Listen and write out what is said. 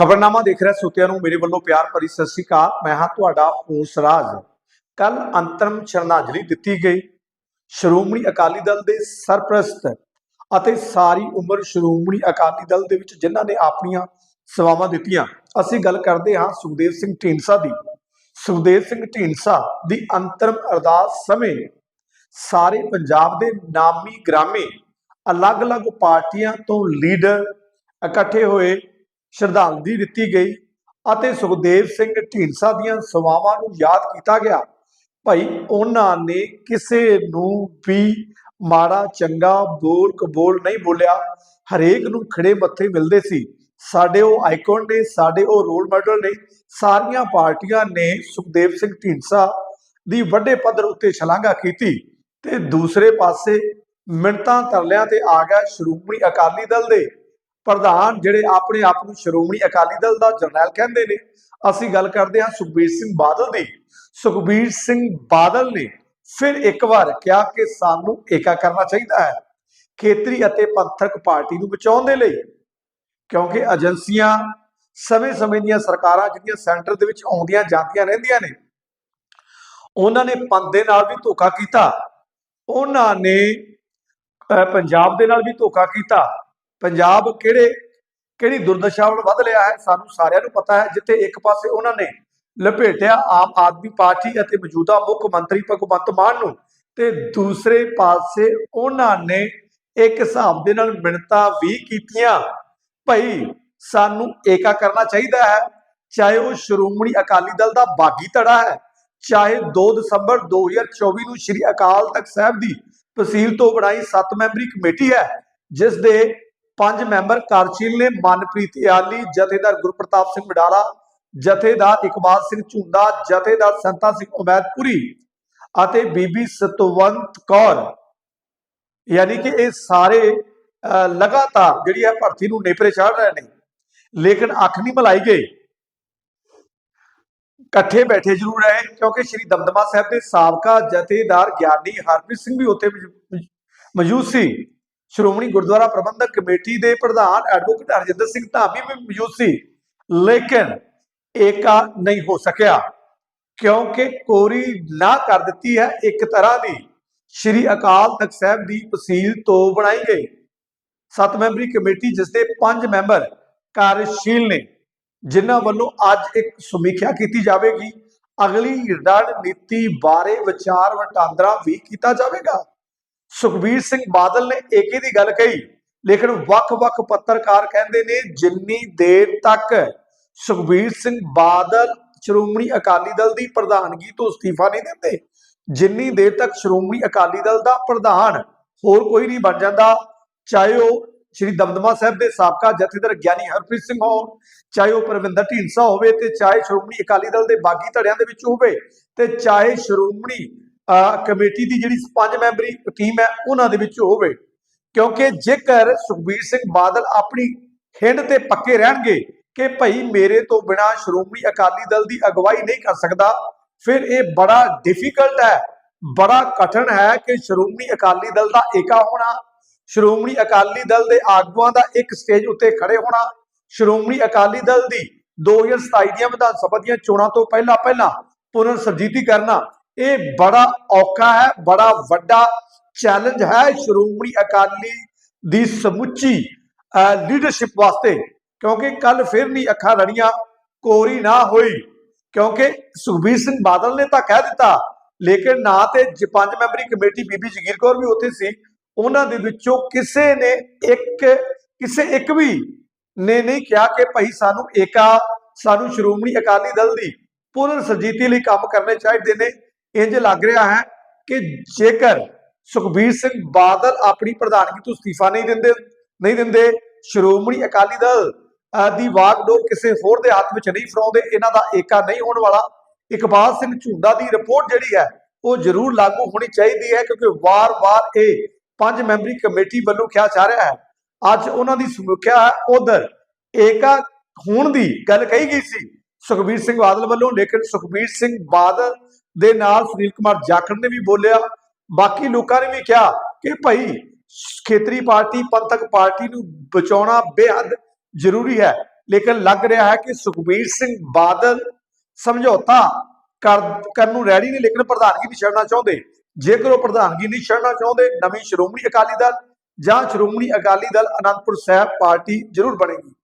ਖਬਰਨਾਮਾ ਦੇਖ ਰਿਹਾ ਸੋਤਿਆਂ ਨੂੰ ਮੇਰੇ ਵੱਲੋਂ ਪਿਆਰ ਭਰੀ ਸਤਿ ਸ੍ਰੀ ਅਕਾਲ। ਮੈਂ ਹਾਂ ਤੁਹਾਡਾ ਹੂਸਰਾਜ ਕੱਲ ਅੰਤਰਮ ਸ਼ਰਧਾਂਜਲੀ ਦਿੱਤੀ ਗਈ। ਸ਼੍ਰੋਮਣੀ ਅਕਾਲੀ ਦਲ ਦੇ ਸਰਪ੍ਰਸਤ ਅਤੇ ਸਾਰੀ ਉਮਰ ਸ਼੍ਰੋਮਣੀ ਅਕਾਲੀ ਦਲ ਦੇ ਵਿੱਚ ਜਿਨ੍ਹਾਂ ਨੇ ਆਪਣੀਆਂ ਸੇਵਾਵਾਂ ਦਿੱਤੀਆਂ। ਅਸੀਂ ਗੱਲ ਕਰਦੇ ਹਾਂ ਸੁਖਦੇਵ ਸਿੰਘ ਢੀਂਡਸਾ ਦੀ। ਸੁਖਦੇਵ ਸਿੰਘ ਢੀਂਡਸਾ ਦੀ ਅੰਤਰਮ ਅਰਦਾਸ ਸਮੇਂ ਸਾਰੇ ਪੰਜਾਬ ਦੇ ਨਾਮੀ ਗ੍ਰਾਮੀ ਅਲੱਗ-ਅਲੱਗ ਪਾਰਟੀਆਂ ਤੋਂ ਲੀਡਰ ਇਕੱਠੇ ਹੋਏ ਸ਼ਰਧਾਂਜਲੀ ਦਿੱਤੀ ਗਈ ਅਤੇ ਸੁਖਦੇਵ ਸਿੰਘ ਢੀਂਡਸਾ ਦੀਆਂ ਸੇਵਾਵਾਂ ਨੂੰ ਯਾਦ ਕੀਤਾ ਗਿਆ। ਭਾਈ, ਉਹਨਾਂ ਨੇ ਕਿਸੇ ਨੂੰ ਵੀ ਮਾੜਾ, ਚੰਗਾ, ਬੋਲ ਕਬੋਲ ਨਹੀਂ ਬੋਲਿਆ। ਹਰੇਕ ਨੂੰ ਖੜੇ ਮੱਥੇ ਮਿਲਦੇ ਸੀ। ਸਾਡੇ ਉਹ ਆਈਕਨ ਨੇ, ਸਾਡੇ ਉਹ ਰੋਲ ਮਾਡਲ ਨੇ, ਸਾਰੀਆਂ ਪਾਰਟੀਆਂ ਨੇ ਸੁਖਦੇਵ ਸਿੰਘ ਢੀਂਡਸਾ ਦੀ ਵੱਡੇ ਪੱਧਰ ਉੱਤੇ ਸ਼ਲਾਘਾ ਕੀਤੀ ਤੇ ਦੂਸਰੇ ਪਾਸੇ ਮਿੰਟਾਂ ਤਰਲਿਆਂ ਤੇ ਆ ਗਿਆ ਸ਼੍ਰੋਮਣੀ ਅਕਾਲੀ ਦਲ ਦੇ ਪ੍ਰਧਾਨ ਜਿਹੜੇ ਆਪਣੇ ਆਪ ਨੂੰ ਸ਼੍ਰੋਮਣੀ ਅਕਾਲੀ ਦਲ ਦਾ ਜਰਨੈਲ ਕਹਿੰਦੇ ਨੇ ਅਸੀਂ ਗੱਲ ਕਰਦੇ ਹਾਂ ਸੁਖਬੀਰ ਸਿੰਘ ਬਾਦਲ ਦੀ। ਸੁਖਬੀਰ ਸਿੰਘ ਬਾਦਲ ਨੇ ਫਿਰ ਇੱਕ ਵਾਰ ਕਿਹਾ ਕਿ ਸਾਨੂੰ ਏਕਾ ਕਰਨਾ ਚਾਹੀਦਾ ਹੈ ਖੇਤਰੀ ਅਤੇ ਪੰਥਕ ਪਾਰਟੀ ਨੂੰ ਬਚਾਉਣ ਦੇ ਲਈ ਕਿਉਂਕਿ ਏਜੰਸੀਆਂ ਸਮੇਂ-ਸਮੇਂ ਦੀਆਂ ਸਰਕਾਰਾਂ ਜਿਹੜੀਆਂ ਸੈਂਟਰ ਦੇ ਵਿੱਚ ਆਉਂਦੀਆਂ ਜਾਂਦੀਆਂ ਰਹਿੰਦੀਆਂ ਨੇ ਉਹਨਾਂ ਨੇ ਪੰਥ ਦੇ ਨਾਲ ਵੀ ਧੋਖਾ ਕੀਤਾ। ਉਹਨਾਂ ਨੇ ਅਹ, ਪੰਜਾਬ ਦੇ ਨਾਲ ਵੀ ਧੋਖਾ ਕੀਤਾ। ਪੰਜਾਬ ਕਿਹੜੇ, ਕਿਹੜੀ ਦੁਰਦਸ਼ਾ ਵੱਲ ਵੱਧ ਲਿਆ ਹੈ, ਸਾਨੂੰ ਸਾਰਿਆਂ ਨੂੰ ਪਤਾ ਹੈ, ਜਿੱਥੇ ਇੱਕ ਪਾਸੇ ਉਹਨਾਂ ਨੇ ਲਪੇਟਿਆ ਆਮ ਆਦਮੀ ਪਾਰਟੀ ਅਤੇ ਮੌਜੂਦਾ ਮੁੱਖ ਮੰਤਰੀ ਭਗਵੰਤ ਮਾਨ ਨੂੰ ਤੇ ਦੂਸਰੇ ਪਾਸੇ ਉਹਨਾਂ ਨੇ ਇੱਕ ਹਿਸਾਬ ਦੇ ਨਾਲ ਮਿੰਨਤਾਂ ਵੀ ਕੀਤੀਆਂ। ਭਾਈ ਸਾਨੂੰ ਏਕਾ ਕਰਨਾ ਚਾਹੀਦਾ ਹੈ, ਚਾਹੇ ਉਹ ਸ਼੍ਰੋਮਣੀ ਅਕਾਲੀ ਦਲ ਦਾ ਬਾਗੀ ਧੜਾ ਹੈ, ਚਾਹੇ 2 ਦਸੰਬਰ 2024 ਨੂੰ ਸ਼੍ਰੀ ਅਕਾਲ ਤਖਤ ਸਾਹਿਬ ਦੀ ਤਹਿਸੀਲ ਤੋਂ ਬਣਾਈ 7 ਮੈਂਬਰੀ ਕਮੇਟੀ ਹੈ, ਜਿਸ ਦੇ ਪੰਜ ਮੈਂਬਰ ਕਾਰਜਸ਼ੀਲ ਨੇ ਮਨਪ੍ਰੀਤ ਇਆਲੀ ਜਥੇਦਾਰ ਗੁਰਪ੍ਰਤਾਪ ਸਿੰਘ ਵਡਾਲਾ, ਜਥੇਦਾਰ ਇਕਬਾਲ ਸਿੰਘ ਝੁੰਦਾ ਜਥੇਦਾਰ ਸੰਤਾ ਸਿੰਘ ਉਮੈਦਪੁਰੀ ਅਤੇ ਬੀਬੀ ਸਤਵੰਤ ਕੌਰ। ਯਾਨੀ ਕਿ ਇਹ ਸਾਰੇ ਲਗਾਤਾਰ ਜਿਹੜੀ ਹੈ ਭਰਤੀ ਨੂੰ ਨੇਪਰੇ ਚੜ ਰਹੇ ਨੇ। ਲੇਕਿਨ ਅੱਖ ਨਹੀਂ ਮਲਾਈ ਗਈ। ਇਕੱਠੇ ਬੈਠੇ ਜ਼ਰੂਰ ਰਹੇ, ਕਿਉਂਕਿ ਸ਼੍ਰੀ ਦਮਦਮਾ ਸਾਹਿਬ ਦੇ ਸਾਬਕਾ ਜਥੇਦਾਰ ਗਿਆਨੀ ਹਰਪ੍ਰੀਤ ਸਿੰਘ ਵੀ ਉੱਥੇ ਮੌਜੂਦ ਸੀ। ਸ਼੍ਰੋਮਣੀ ਗੁਰਦੁਆਰਾ ਪ੍ਰਬੰਧਕ ਕਮੇਟੀ ਦੇ ਪ੍ਰਧਾਨ ਐਡਵੋਕੇਟ ਹਰਜਿੰਦਰ ਸਿੰਘ ਧਾਮੀ ਵੀ ਮੌਜੂਦ ਸੀ, ਲੇਕਿਨ ਏਕਾ ਨਹੀਂ ਹੋ ਸਕਿਆ, ਕਿਉਂਕਿ ਕੋਰੀ ਨਾ ਕਰ ਦਿੱਤੀ ਹੈ, ਇੱਕ ਤਰ੍ਹਾਂ ਦੀ ਸ਼੍ਰੀ ਅਕਾਲ ਤਖਤ ਸਾਹਿਬ ਦੀ ਤਹਿਸੀਲ ਤੋਂ ਬਣਾਈ ਗਈ। ਸੱਤ ਮੈਂਬਰੀ ਕਮੇਟੀ ਜਿਸ ਦੇ ਪੰਜ ਮੈਂਬਰ ਕਾਰਜਸ਼ੀਲ ਨੇ, ਜਿਨ੍ਹਾਂ ਵੱਲੋਂ ਅੱਜ ਇੱਕ ਸਮੀਖਿਆ ਕੀਤੀ ਜਾਵੇਗੀ। ਅਗਲੀ ਰਣਨੀਤੀ ਬਾਰੇ ਵਿਚਾਰ ਵਟਾਂਦਰਾ ਵੀ ਕੀਤਾ ਜਾਵੇਗਾ। ਸੁਖਬੀਰ ਸਿੰਘ ਬਾਦਲ ਨੇ ਏਕੇ ਦੀ ਗੱਲ ਕਹੀ, ਲੇਕਿਨ ਵੱਖ-ਵੱਖ ਪੱਤਰਕਾਰ ਕਹਿੰਦੇ ਨੇ ਜਿੰਨੀ ਦੇਰ ਤੱਕ ਸੁਖਬੀਰ ਸਿੰਘ ਬਾਦਲ ਸ਼੍ਰੋਮਣੀ ਅਕਾਲੀ ਦਲ ਦੀ ਪ੍ਰਧਾਨਗੀ ਤੋਂ ਅਸਤੀਫਾ ਨਹੀਂ ਦਿੰਦੇ, ਜਿੰਨੀ ਦੇਰ ਤੱਕ ਸ਼੍ਰੋਮਣੀ ਅਕਾਲੀ ਦਲ ਦਾ ਪ੍ਰਧਾਨ ਹੋਰ ਕੋਈ ਨਹੀਂ ਬਣ ਜਾਂਦਾ, ਚਾਹੇ ਉਹ ਸ਼੍ਰੀ ਦਮਦਮਾ ਸਾਹਿਬ ਦੇ ਸਾਬਕਾ ਜਥੇਦਾਰ ਗਿਆਨੀ ਹਰਪ੍ਰੀਤ ਸਿੰਘ ਹੋਣ, ਚਾਹੇ ਉਹ ਪ੍ਰਵਿੰਦਰ ਢੀਂਡਸਾ ਹੋਵੇ ਤੇ ਚਾਹੇ ਸ਼੍ਰੋਮਣੀ ਅਕਾਲੀ ਦਲ ਦੇ ਬਾਗੀ ਧੜਿਆਂ ਦੇ ਵਿੱਚ ਹੋਵੇ, ਤੇ ਚਾਹੇ ਸ਼੍ਰੋਮਣੀ ਕਮੇਟੀ ਦੀ ਜਿਹੜੀ ਪੰਜ ਮੈਂਬਰੀ ਟੀਮ ਹੈ, ਉਹਨਾਂ ਦੇ ਵਿੱਚ ਹੋਵੇ। ਕਿਉਂਕਿ ਜੇਕਰ ਸੁਖਬੀਰ ਸਿੰਘ ਬਾਦਲ ਆਪਣੀ ਹਿੰਡ ਤੇ ਪੱਕੇ ਰਹਿਣਗੇ ਕਿ ਭਈ ਮੇਰੇ ਤੋਂ ਬਿਨਾ ਸ਼੍ਰੋਮਣੀ ਅਕਾਲੀ ਦਲ ਦੀ ਅਗਵਾਈ ਨਹੀਂ ਕਰ ਸਕਦਾ, ਫਿਰ ਇਹ ਬੜਾ ਡਿਫਿਕਲਟ ਹੈ, ਬੜਾ ਕਠਿਨ ਹੈ ਕਿ ਸ਼੍ਰੋਮਣੀ ਅਕਾਲੀ ਦਲ ਦਾ ਏਕਾ ਹੋਣਾ, ਸ਼੍ਰੋਮਣੀ ਅਕਾਲੀ ਦਲ ਦੇ ਆਗੂਆਂ ਦਾ ਇੱਕ ਸਟੇਜ ਉੱਤੇ ਖੜੇ ਹੋਣਾ, ਸ਼੍ਰੋਮਣੀ ਅਕਾਲੀ ਦਲ ਦੀ 2027 ਦੀਆਂ ਵਿਧਾਨ ਸਭਾ ਦੀਆਂ ਚੋਣਾਂ ਤੋਂ ਪਹਿਲਾਂ ਪਹਿਲਾਂ ਪੁਨਰ ਸਰਜੀਤੀ ਕਰਨਾ ਇਹ ਬੜਾ ਔਖਾ ਹੈ, ਬੜਾ ਵੱਡਾ ਚੈਲੰਜ ਹੈ ਸ਼੍ਰੋਮਣੀ ਅਕਾਲੀ ਦੀ ਸਮੁੱਚੀ ਲੀਡਰਸ਼ਿਪ ਵਾਸਤੇ। ਕਿਉਂਕਿ ਕੱਲ ਫਿਰ ਨਹੀਂ ਅੱਖਾਂ ਲੜੀਆਂ ਕੋਰੀ ਨਾ ਹੋਈ। ਕਿਉਂਕਿ ਸੁਖਬੀਰ ਸਿੰਘ ਬਾਦਲ ਨੇ ਤਾਂ ਕਹਿ ਦਿੱਤਾ, ਲੇਕਿਨ ਨਾ ਤੇ ਜ- ਪੰਜ ਮੈਂਬਰੀ ਕਮੇਟੀ ਬੀਬੀ ਜਗੀਰ ਕੌਰ ਵੀ ਉੱਥੇ ਸੀ। ਉਹਨਾਂ ਦੇ ਵਿੱਚੋਂ ਕਿਸੇ ਨੇ ਇੱਕ, ਕਿਸੇ ਇੱਕ ਵੀ ਨੇ ਨਹੀਂ ਕਿਹਾ ਕਿ ਭਾਈ ਸਾਨੂੰ ਏਕਾ, ਸਾਨੂੰ ਸ਼੍ਰੋਮਣੀ ਅਕਾਲੀ ਦਲ ਦੀ ਪੁਨਰ ਸਰਜੀਤੀ ਲਈ ਕੰਮ ਕਰਨੇ ਚਾਹੀਦੇ ਨੇ। ਇੰਜ ਲੱਗ ਰਿਹਾ ਹੈ ਕਿ ਜੇਕਰ ਸੁਖਬੀਰ ਸਿੰਘ ਬਾਦਲ ਆਪਣੀ ਪ੍ਰਧਾਨਗੀ ਤੋਂ ਅਸਤੀਫਾ ਨਹੀਂ ਦਿੰਦੇ ਨਹੀਂ ਦਿੰਦੇ, ਸ਼੍ਰੋਮਣੀ ਅਕਾਲੀ ਦਲ ਦੀ ਵਾਗਡੋਰ ਕਿਸੇ ਹੋਰ ਦੇ ਹੱਥ ਵਿੱਚ ਨਹੀਂ ਫੜਾਉਂਦੇ, ਇਹਨਾਂ ਦਾ ਏਕਾ ਨਹੀਂ ਹੋਣ ਵਾਲਾ। ਇਕਬਾਲ ਸਿੰਘ ਝੁੰਡਾ ਦੀ ਰਿਪੋਰਟ ਜਿਹੜੀ ਹੈ, ਉਹ ਜ਼ਰੂਰ ਲਾਗੂ ਹੋਣੀ ਚਾਹੀਦੀ ਹੈ, ਕਿਉਂਕਿ ਵਾਰ-ਵਾਰ ਇਹ ਪੰਜ ਮੈਂਬਰੀ ਕਮੇਟੀ ਵੱਲੋਂ ਕਿਹਾ ਜਾ ਰਿਹਾ ਹੈ। ਅੱਜ ਉਹਨਾਂ ਦੀ ਸਮੀਖਿਆ ਹੈ, ਉਧਰ ਏਕਾ ਹੋਣ ਦੀ ਗੱਲ ਕਹੀ ਗਈ ਸੀ। ਸੁਖਬੀਰ ਸਿੰਘ ਬਾਦਲ ਵੱਲੋਂ, ਲੇਕਿਨ ਸੁਖਬੀਰ ਸਿੰਘ ਬਾਦਲ ਦੇ ਨਾਲ ਸੁਨੀਲ ਕੁਮਾਰ ਜਾਖੜ ਨੇ ਵੀ ਬੋਲਿਆ। ਬਾਕੀ ਲੋਕਾਂ ਨੇ ਵੀ ਕਿਹਾ ਕਿ ਭਾਈ, ਖੇਤਰੀ ਪਾਰਟੀ, ਪੰਥਕ ਪਾਰਟੀ ਨੂੰ ਬਚਾਉਣਾ ਬੇਹੱਦ ਜ਼ਰੂਰੀ ਹੈ। ਲੇਕਿਨ ਲੱਗ ਰਿਹਾ ਹੈ ਕਿ ਸੁਖਬੀਰ ਸਿੰਘ ਬਾਦਲ ਸਮਝੌਤਾ ਕਰ, ਕਰਨ ਨੂੰ ਰੈਡੀ ਨੇ ਲੇਕਿਨ ਪ੍ਰਧਾਨਗੀ ਨਹੀਂ ਛੱਡਣਾ ਚਾਹੁੰਦੇ। ਜੇਕਰ ਉਹ ਪ੍ਰਧਾਨਗੀ ਨਹੀਂ ਛੱਡਣਾ ਚਾਹੁੰਦੇ, ਨਵੀਂ ਸ਼੍ਰੋਮਣੀ ਅਕਾਲੀ ਦਲ ਜਾਂ ਸ਼੍ਰੋਮਣੀ ਅਕਾਲੀ ਦਲ ਅਨੰਦਪੁਰ ਸਾਹਿਬ ਪਾਰਟੀ ਜ਼ਰੂਰ ਬਣੇਗੀ।